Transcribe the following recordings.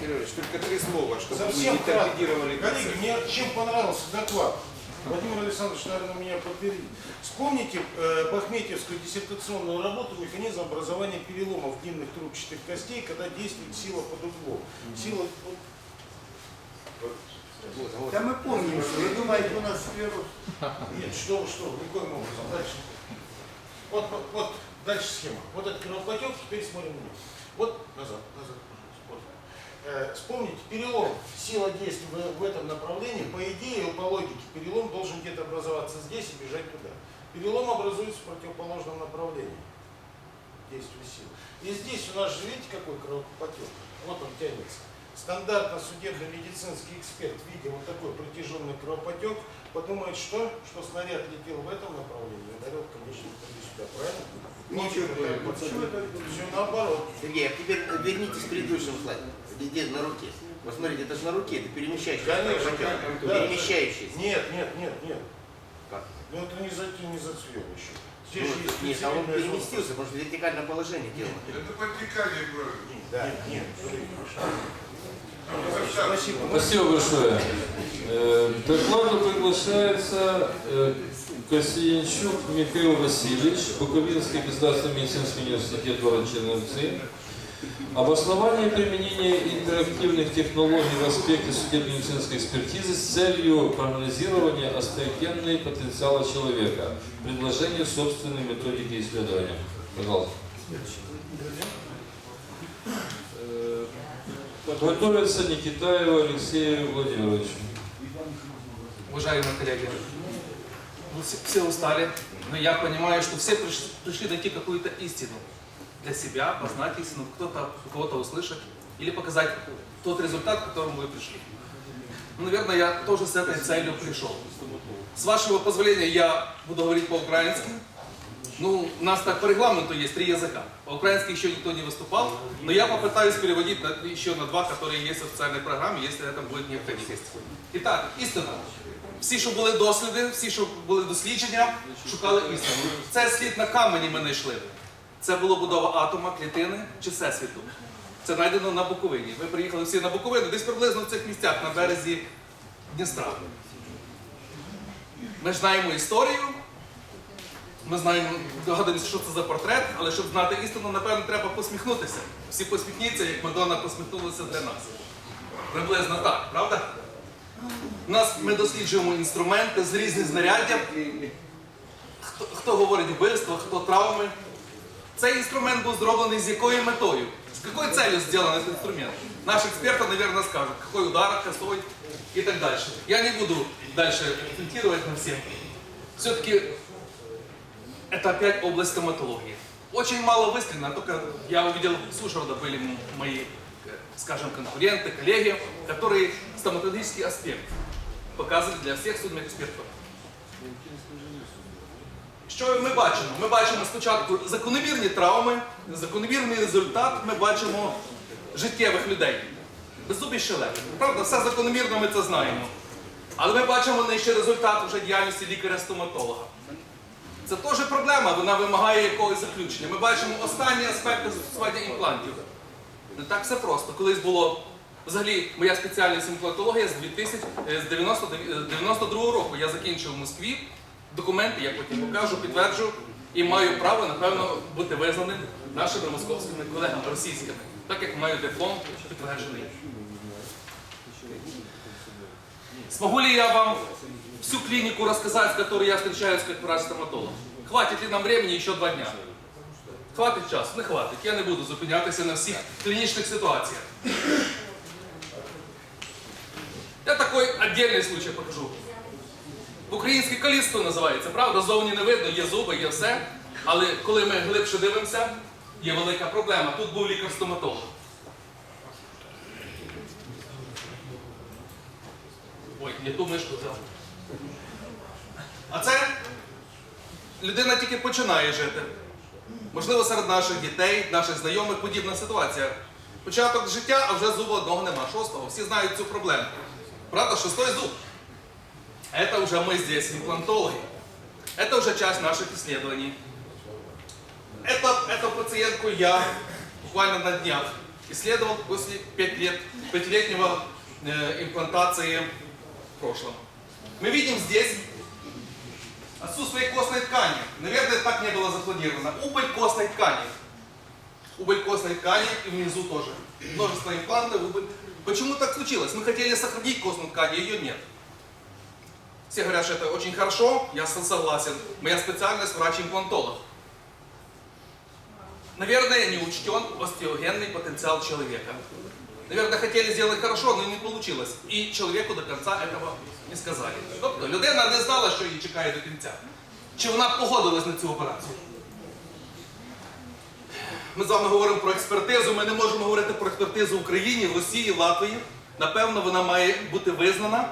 Сереж, только три слова, чтобы Совсем не кратко. торпедировали Коллеги, мне чем понравился доклад? Владимир Александрович, наверное, меня подтвердит. Вспомните э, Бахметьевскую диссертационную работу «Механизм образования переломов длинных трубчатых костей, когда действует сила под углом». Сила... вот, Вот, вот. Да мы помним, что вы думаете, у нас склероз. Нет, что вы, что вы, никоим образом. Дальше. Вот, вот, вот, дальше схема. Вот этот кровопотек, теперь смотрим вниз. Вот, назад, назад, пожалуйста. Э, вспомните, перелом, сила действия в, в этом направлении, по идее, по логике, перелом должен где-то образоваться здесь и бежать туда. Перелом образуется в противоположном направлении действия сил. И здесь у нас же, видите, какой кровопотек? Вот он тянется. Стандартно судебно-медицинский эксперт, видя вот такой протяженный кровопотек, подумает, что? Что снаряд летел в этом направлении, ударил конечном итоге сюда, правильно? Ничего Вот Почему это? Все наоборот. Сергей, а теперь вернитесь к предыдущему слайду. Где на руке. Вот смотрите, это же на руке, это перемещающийся. Конечно, кровопотек. да. Перемещающийся. Нет, нет, нет, нет. Как? Ну это не, за, не зацвел еще. Здесь Ну, есть Нет, а он зона. переместился, потому что вертикальное положение тела. Это подтекание крови. Да, нет, смотри. Спасибо. Спасибо. Большое. Э, К докладу приглашается э, Косиенчук Михаил Васильевич, Буковинский государственный медицинский университет город Черновцы. Обоснование применения интерактивных технологий в аспекте судебно-медицинской экспертизы с целью прогнозирования остеогенной потенциала человека. Предложение собственной методики исследования. Пожалуйста. Готовится Никитаева Алексею Владимировичу. Уважаемые коллеги, мы все, все устали, но я понимаю, что все приш- пришли найти какую-то истину для себя, познать истину, кто-то кого-то услышать или показать тот результат, к которому вы пришли. Ну, наверное, я тоже с этой целью пришел. С вашего позволения я буду говорить по-украински. Ну, у нас так по регламенту есть три языка. По-украински еще никто не выступал, но я попытаюсь переводить на- еще на два, которые есть в официальной программе, если это будет необходимость. Итак, істина. Всі, що були досліди, всі, що були дослідження, шукали істину. Це слід на камені ми знайшли. Це була будова атома, клітини чи всесвіту. Це знайдено на Буковині. Ви приїхали всі на Буковину, десь приблизно в цих місцях на березі Дністра. Ми ж знаємо історію, ми знаємо, догадуємося, що це за портрет, але щоб знати істину, напевно, треба посміхнутися. Всі посміхніться, як Мадонна посміхнулася для нас. Приблизно так, правда? У нас ми досліджуємо інструменти з різних знаряддя. Хто, хто говорить вбивство, хто травми. Цей інструмент був зроблений з якою метою? З якою целью зроблений цей інструмент? Наш експерт, наверное, скажет, какой удар, косой и так дальше. Я не буду дальше комментировать на всем. Все-таки это опять область стоматологии. Очень мало выстрелено, только я увидел, с Ужгорода были м- мои, э, скажем, конкуренты, коллеги, которые стоматологический аспект показывали для всех судебных экспертов. Що ми бачимо? Ми бачимо спочатку закономірні травми, закономірний результат, ми бачимо життєвих людей. Беззубі щелепи. Правда, все закономірно ми це знаємо. Але ми бачимо нижче результат вже діяльності лікаря-стоматолога. Це теж проблема, вона вимагає якогось заключення. Ми бачимо останні аспекти застосування імплантів. Не так все просто. Колись було взагалі моя спеціальність імплантологія з 2000, е, з 90, е, 92 року. Я закінчив в Москві. Документи я потім покажу, підтверджу і маю право, напевно, бути визнаним нашими московськими колегами російськими, так як маю диплом підтверджений. Смогу ли я вам всю клинику рассказать, с которой я встречаюсь как врач-стоматолог? Хватит ли нам времени еще два дня? Хватить час? Не хватить. Я не буду зупинятися на всіх клінічних ситуаціях. Я такий отдельний случай покажу. Українське калісто називається, правда? Зовні не видно, є зуби, є все. Але коли ми глибше дивимося, є велика проблема. Тут був лікар-стоматолог. Ой, не ту мишку взяв. А це людина тільки починає жити. Можливо, серед наших дітей, наших знайомих подібна ситуація. Початок життя, а вже зуба одного нема. Шостого. Всі знають цю проблему. Правда, шестой зуб. Это уже мы здесь, имплантологи. Это уже часть наших исследований. Это, эту пациентку я буквально на днях исследовал после 5 лет, пятилетнего э, имплантации в прошлом. Мы видим здесь отсутствие костной ткани. Наверное, так не было запланировано. Убыль костной ткани. Убыль костной ткани и внизу тоже. Множество имплантов, убыль. Почему так случилось? Мы хотели сохранить костную ткань, а ее нет. Все говорят, что это очень хорошо, я согласен. Моя специальность врач-имплантолог. Наверное, не учтен остеогенный потенциал человека. Наверное, хотели сделать хорошо, но не получилось. І чоловіку до кінця этого не сказали. Тобто людина не знала, що її чекає до кінця. Чи вона погодилась на цю операцію? Ми з вами говоримо про експертизу. Ми не можемо говорити про експертизу в Україні, в Росії, в Латвії. Напевно, вона має бути визнана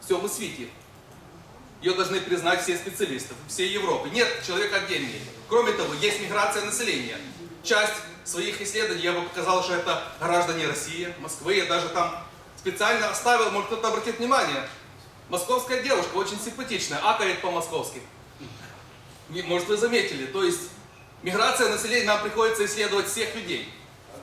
в всьому світі. Ее должны признать все специалисты, всей Европы. Нет, человек отдельный. Кроме того, есть миграция населения. Часть своих исследований я бы показал, что это граждане России, Москвы. Я даже там специально оставил, может кто-то обратит внимание. Московская девушка, очень симпатичная, акает по-московски. Может вы заметили, то есть миграция населения, нам приходится исследовать всех людей.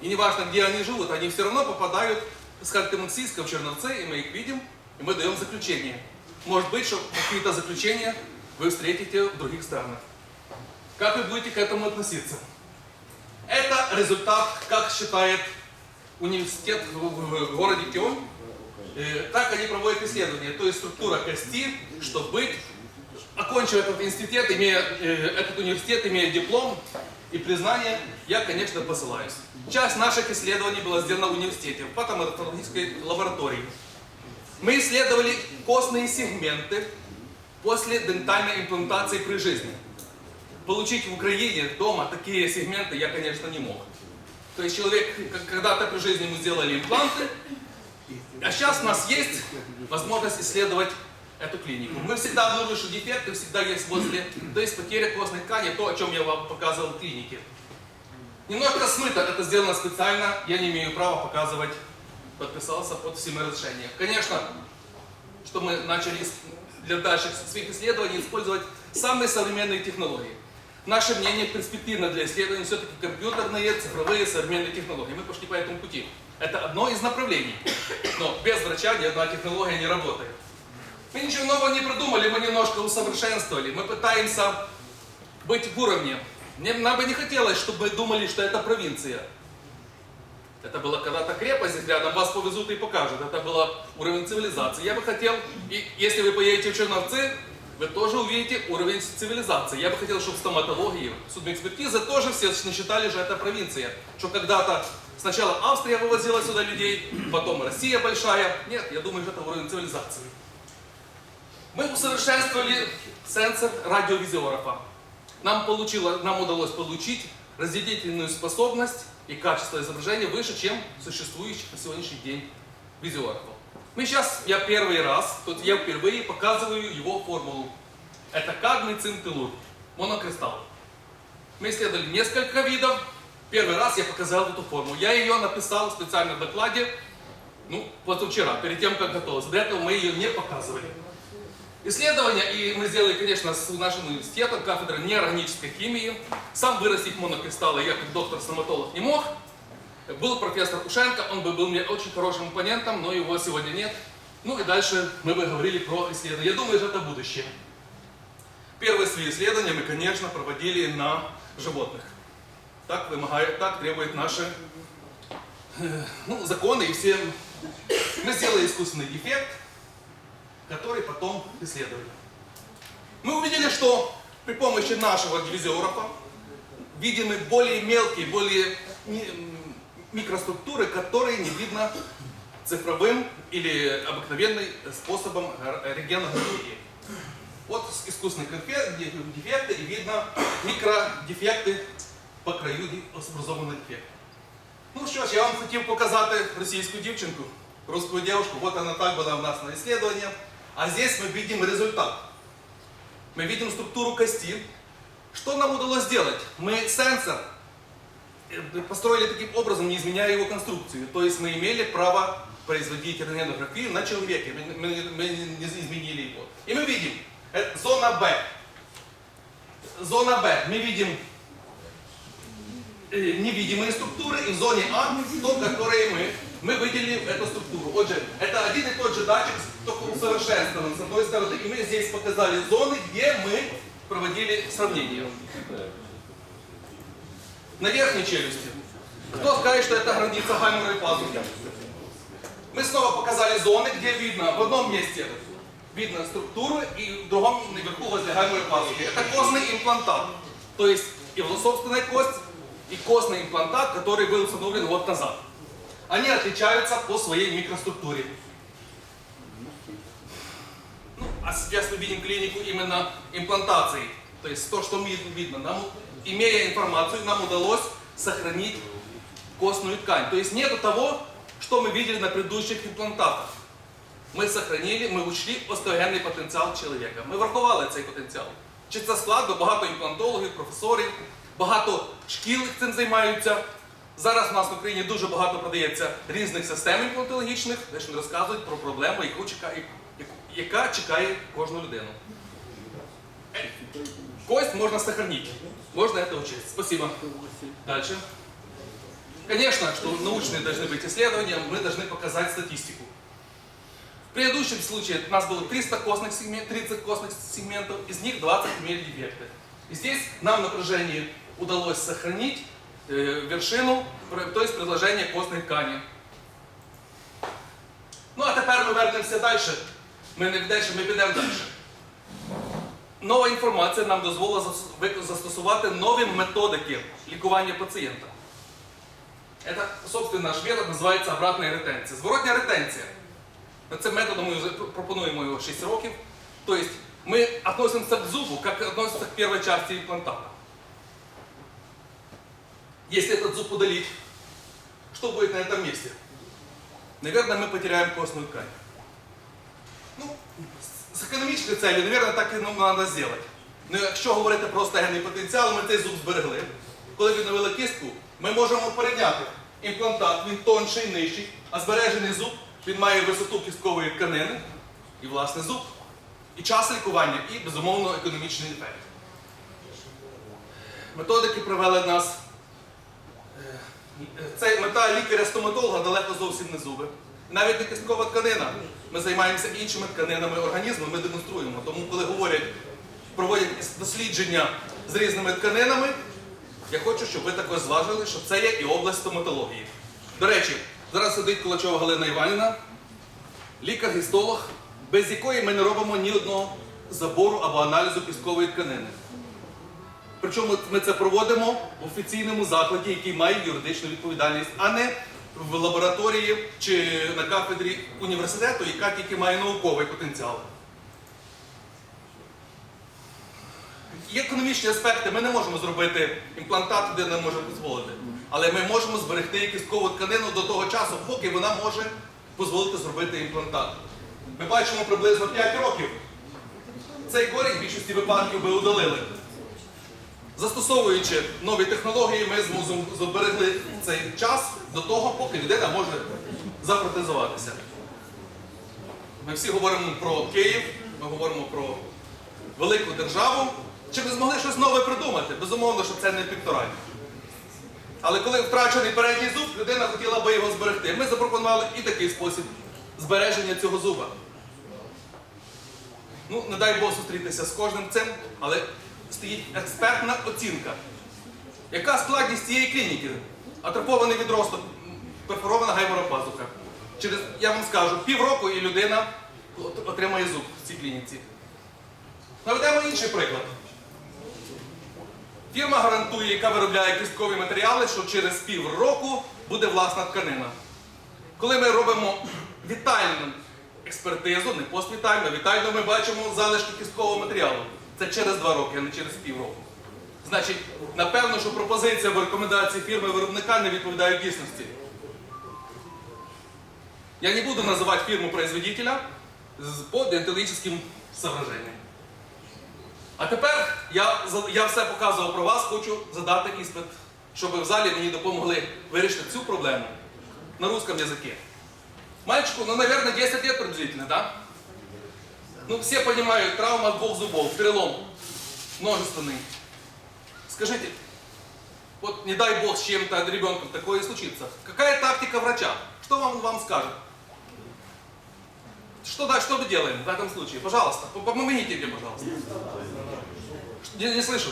И неважно, где они живут, они все равно попадают с Ханты-Мансийска в Черновцы, и мы их видим, и мы даем заключение. Может быть, что какие-то заключения вы встретите в других странах. Как вы будете к этому относиться? Это результат, как считает университет в, городе Кион. Э, Так они проводят исследования. То есть структура кости, чтобы быть, окончив этот институт, имея, э, этот университет, имея диплом и признание, я, конечно, посылаюсь. Часть наших исследований была сделана в университете, в патоморфологической лаборатории. Мы исследовали костные сегменты после дентальной имплантации при жизни. Получить в Украине дома такие сегменты я, конечно, не мог. То есть человек, когда-то при жизни ему сделали импланты, а сейчас у нас есть возможность исследовать эту клинику. Мы всегда обнаружили, что дефекты всегда есть возле, то есть потеря костной ткани, то, о чем я вам показывал в клинике. Немножко смыто, это сделано специально, я не имею права показывать, подписался под всеми разрешением. Конечно, что мы начали для дальших своих исследований использовать самые современные технологии. Наше мнение перспективно для исследований все-таки компьютерные, цифровые, современные технологии. Мы пошли по этому пути. Это одно из направлений. Но без врача ни одна технология не работает. Мы ничего нового не придумали, мы немножко усовершенствовали. Мы пытаемся быть в уровне. Мне, нам бы не хотелось, чтобы мы думали, что это провинция. Это была когда-то крепость рядом, вас повезут и покажут. Это был уровень цивилизации. Я бы хотел, и если вы поедете в Черновцы, вы тоже увидите уровень цивилизации. Я бы хотел, чтобы в стоматологии, судмедэкспертизы тоже все считали, что это провинция. Что когда-то сначала Австрия вывозила сюда людей, потом Россия большая. Нет, я думаю, что это уровень цивилизации. Мы усовершенствовали сенсор радиовизиографа. Нам, получило, нам удалось получить разделительную способность и качество изображения выше, чем существующих на сегодняшний день визиографов. Мы сейчас, я первый раз, тут я впервые показываю его формулу. Это кадмий цинтелур, монокристалл. Мы исследовали несколько видов. Первый раз я показал эту формулу. Я ее написал в специальном докладе, ну, позавчера, перед тем, как готовился. До этого мы ее не показывали. Исследования, и мы сделали, конечно, с нашим университетом, кафедрой неорганической химии. Сам вырастить монокристаллы я, как доктор-стоматолог, не мог. Был профессор Ушенко, он бы был мне очень хорошим оппонентом, но его сегодня нет. Ну и дальше мы бы говорили про исследования. Я думаю, что это будущее. Первые свои исследования мы, конечно, проводили на животных. Так, вымогает, так требуют наши э, ну, законы и все. Мы сделали искусственный дефект, который потом исследовали. Мы увидели, что при помощи нашего дивизиографа видимы более мелкие, более микроструктуры, которые не видно цифровым или обыкновенным способом р- рентгенографии. Вот с- искусственный конфе- де- дефекты и видно микродефекты по краю ді- образованных дефектов. Ну що ж, я вам хотів показати російську дівчинку, русскую девушку. Вот она так была у нас на исследовании. А здесь мы видим результат. Мы видим структуру кости. Что нам удалось сделать? Мы сенсор э, построили таким образом, не изменяя его конструкцию. То есть мы имели право производить рентгенографию на человеке. Мы, мы- мы не изменили его. И мы видим, это зона Б. Зона Б. Мы видим э, невидимые структуры, и в зоне А, то, которые мы, мы выделили эту структуру. Отже, это один и тот же датчик, только усовершенствован с одной стороны, и мы здесь показали зоны, где мы проводили сравнение. На верхней челюсти. Кто скажет, что это граница гайморовой пазухи? Мы снова показали зоны, где видно в одном месте видно структуру и в другом наверху возле гайморовой пазухи. Это костный имплантат. То есть его собственная кость и костный имплантат, который был установлен год назад. Они отличаются по своей микроструктуре. Ну, а сейчас мы видим клинику именно имплантации. То есть то, что видно. Нам, имея информацию, нам удалось сохранить костную ткань. То есть нету того, что мы видели на предыдущих имплантатах. Ми сохранили, ми учли остеогенний потенціал чоловіка. Ми врахували цей потенціал. Чи це складно, багато імплантологів, професорів, багато шкіл цим займаються. Зараз у нас в Україні дуже багато продається різних систем імплантологічних, де ж вони розказують про проблему, яку чекає, яка чекає кожну людину. Кость можно сохранить. Можно это учесть. Спасибо. Дальше. Конечно, что научные должны быть исследования, мы должны показать статистику. В предыдущем случае у нас было 300 костных сегментов, 30 костных сегментов, из них 20 имели дефекты. И здесь нам на протяжении удалось сохранить э, вершину, про- то есть предложение костной ткани. Ну а тепер ми вернемося далі. Ми не далі, ми підемо далі. Нова інформація нам дозволила зас- ви- застосувати нові методики лікування пацієнта. Это, собственно, наш метод називається обратна ретенція. Зворотня ретенція. Над Цим методом ми вже пр- пропонуємо його 6 років. Тобто ми относимося к зубу, как относимся к первой части имплантата. Если этот зуб удалить, что будет на этом месте? Наверное, мы потеряем костную ткань. Ну, з- економічною целью, наверное, так і нам треба зробити. Ну, якщо говорити про стегний потенціал, ми цей зуб зберегли. Коли відновили кістку, ми можемо порівняти імплантат, він тонший, нижчий, а збережений зуб він має висоту кісткової тканини і власне зуб. І час лікування, і, безумовно, економічний ефект. Методики привели нас. е, Це мета лікаря-стоматолога далеко зовсім не зуби. Навіть не кісткова тканина. Ми займаємося іншими тканинами організму, ми демонструємо. Тому, коли говорять, проводять дослідження з різними тканинами, я хочу, щоб ви також зважили, що це є і область стоматології. До речі, зараз сидить Кулачова Галина Іванівна, лікар-гістолог, без якої ми не робимо ні одного забору або аналізу кісткової тканини. Причому ми це проводимо в офіційному закладі, який має юридичну відповідальність, а не в лабораторії чи на кафедрі університету, яка тільки має науковий потенціал. Є економічні аспекти, ми не можемо зробити імплантат, де не може дозволити. Але ми можемо зберегти кісткову тканину до того часу, поки вона може дозволити зробити імплантат. Ми бачимо приблизно 5 років. Цей корінь в більшості випадків би удалили. Застосовуючи нові технології, ми зберегли цей час до того, поки людина може запротезуватися. Ми всі говоримо про Київ, ми говоримо про велику державу. Чи ми змогли щось нове придумати? Безумовно, що це не піктораль. Але коли втрачений передній зуб, людина хотіла би його зберегти. Ми запропонували і такий спосіб збереження цього зуба. Ну, не дай Бог зустрітися з кожним цим, але стоїть експертна оцінка. Яка складність цієї клініки? Атрофований відросток, перфорована гаймора пазуха. Через, я вам скажу, півроку і людина отримає зуб в цій клініці. Наведемо інший приклад. Фірма гарантує, яка виробляє кісткові матеріали, що через півроку буде власна тканина. Коли ми робимо вітальну експертизу, не поствітальну, а вітальну, ми бачимо залишки кісткового матеріалу. Це через два роки, а не через півроку. Значить, напевно, що пропозиція або рекомендації фірми виробника не відповідають дійсності. Я не буду називати фірму производителя по деонтологічним соображениям. А тепер я, я все показував про вас, хочу задати іспит, щоб в залі мені допомогли вирішити цю проблему на русском языке. Мальчику, ну, наверное, 10 лет приблизительно, да? Ну, все понимают, травма двух зубов, перелом множественный. Скажите, Вот не дай бог с чем-то ребенком такое случится. Какая тактика врача? Что вам, вам скажет? Что, да, что мы делаем в этом случае? Пожалуйста, по- помогите мне, пожалуйста. Не, не слышу.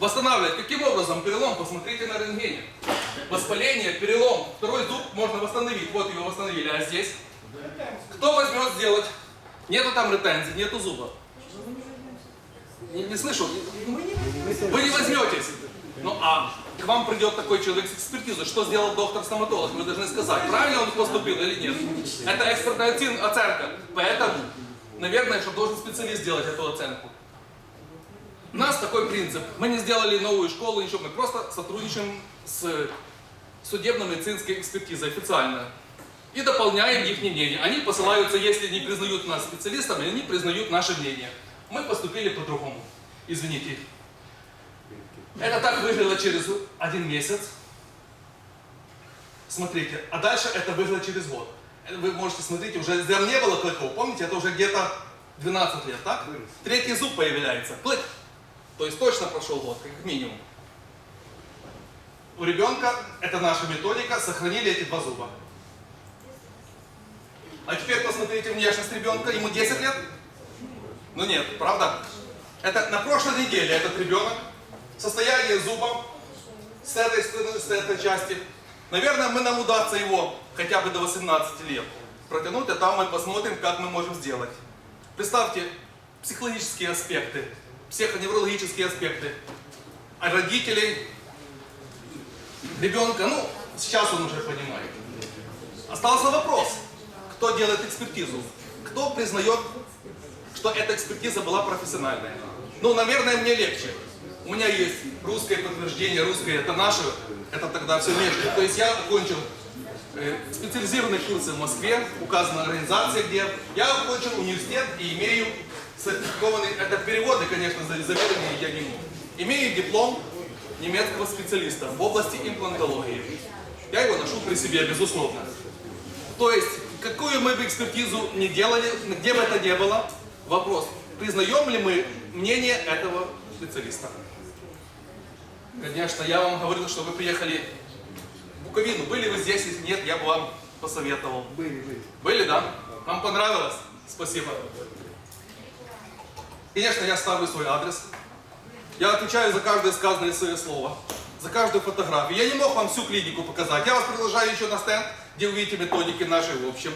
Восстанавливать. Каким образом? Перелом, посмотрите на рентгене. Воспаление, перелом. Второй зуб можно восстановить. Вот его восстановили. А здесь? Кто возьмет сделать? Нету там ретензии, нету зуба. Не, не слышу. Вы не возьметесь. Ну а к вам придет такой человек с экспертизой. Что сделал доктор-стоматолог? Вы должны сказать, правильно он поступил или нет. Это экспертная оцен- оценка. Поэтому, наверное, что должен специалист сделать эту оценку. У нас такой принцип. Мы не сделали новую школу, ничего. Мы просто сотрудничаем с судебно-медицинской экспертизой официально. И дополняем их мнение. Они посылаются, если не признают нас специалистами, они признают наше мнение. Мы поступили по-другому. Извините. Это так выглядело через один месяц. Смотрите. А дальше это выглядело через год. Вы можете смотреть, уже там не было клыков. Помните, это уже где-то 12 лет, так? Третий зуб появляется. Клык. То есть точно прошел год, как минимум. У ребенка, это наша методика, сохранили эти два зуба. А теперь посмотрите внешность ребенка, ему 10 лет? Ну нет, правда? Это на прошлой неделе этот ребенок, состояние зуба с этой с этой части. Наверное, мы нам удастся его хотя бы до 18 лет протянуть, а там мы посмотрим, как мы можем сделать. Представьте, психологические аспекты, психоневрологические аспекты. А родителей, ребенка, ну, сейчас он уже понимает. Остался вопрос, кто делает экспертизу? Кто признает, что эта экспертиза была профессиональная? Ну, наверное, мне легче. У меня есть русское подтверждение, русское это наше, это тогда все вместе. То есть я окончил э, специализированные курсы в Москве, указана организация, где я окончил университет и имею сертификованный, это переводы, конечно, за- заверенные я не могу. Имею диплом немецкого специалиста в области имплантологии. Я его ношу при себе, безусловно. То есть, какую мы бы экспертизу не делали, где бы это ни было, вопрос, признаем ли мы мнение этого специалиста? Конечно, я вам говорил, что вы приехали в Буковину. Были вы здесь? Если нет, я бы вам посоветовал. Были, были. Были, да? Вам понравилось? Спасибо. Конечно, я ставлю свой адрес. Я отвечаю за каждое сказанное свое слово, за каждую фотографию. Я не мог вам всю клинику показать. Я вас приглашаю еще на стенд, где вы видите методики наши в общем,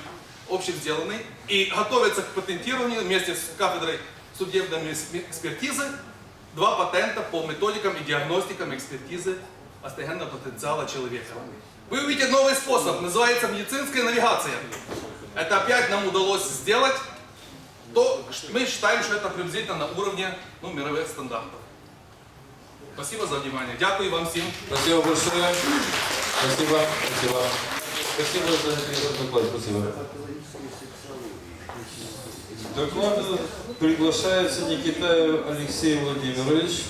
общем сделанные. И готовятся к патентированию вместе с кафедрой судебной экспертизы два патента по методикам и диагностикам экспертизы остеогенного потенциала человека. Вы увидите новый способ, называется медицинская навигация. Это опять нам удалось сделать то мы считаем, что это приблизительно на уровне ну, мировых стандартов. Спасибо за внимание. Дякую вам всем. Спасибо большое. Спасибо. Спасибо. Спасибо за этот доклад. Спасибо. К докладу приглашается Никитаев Алексей Владимирович.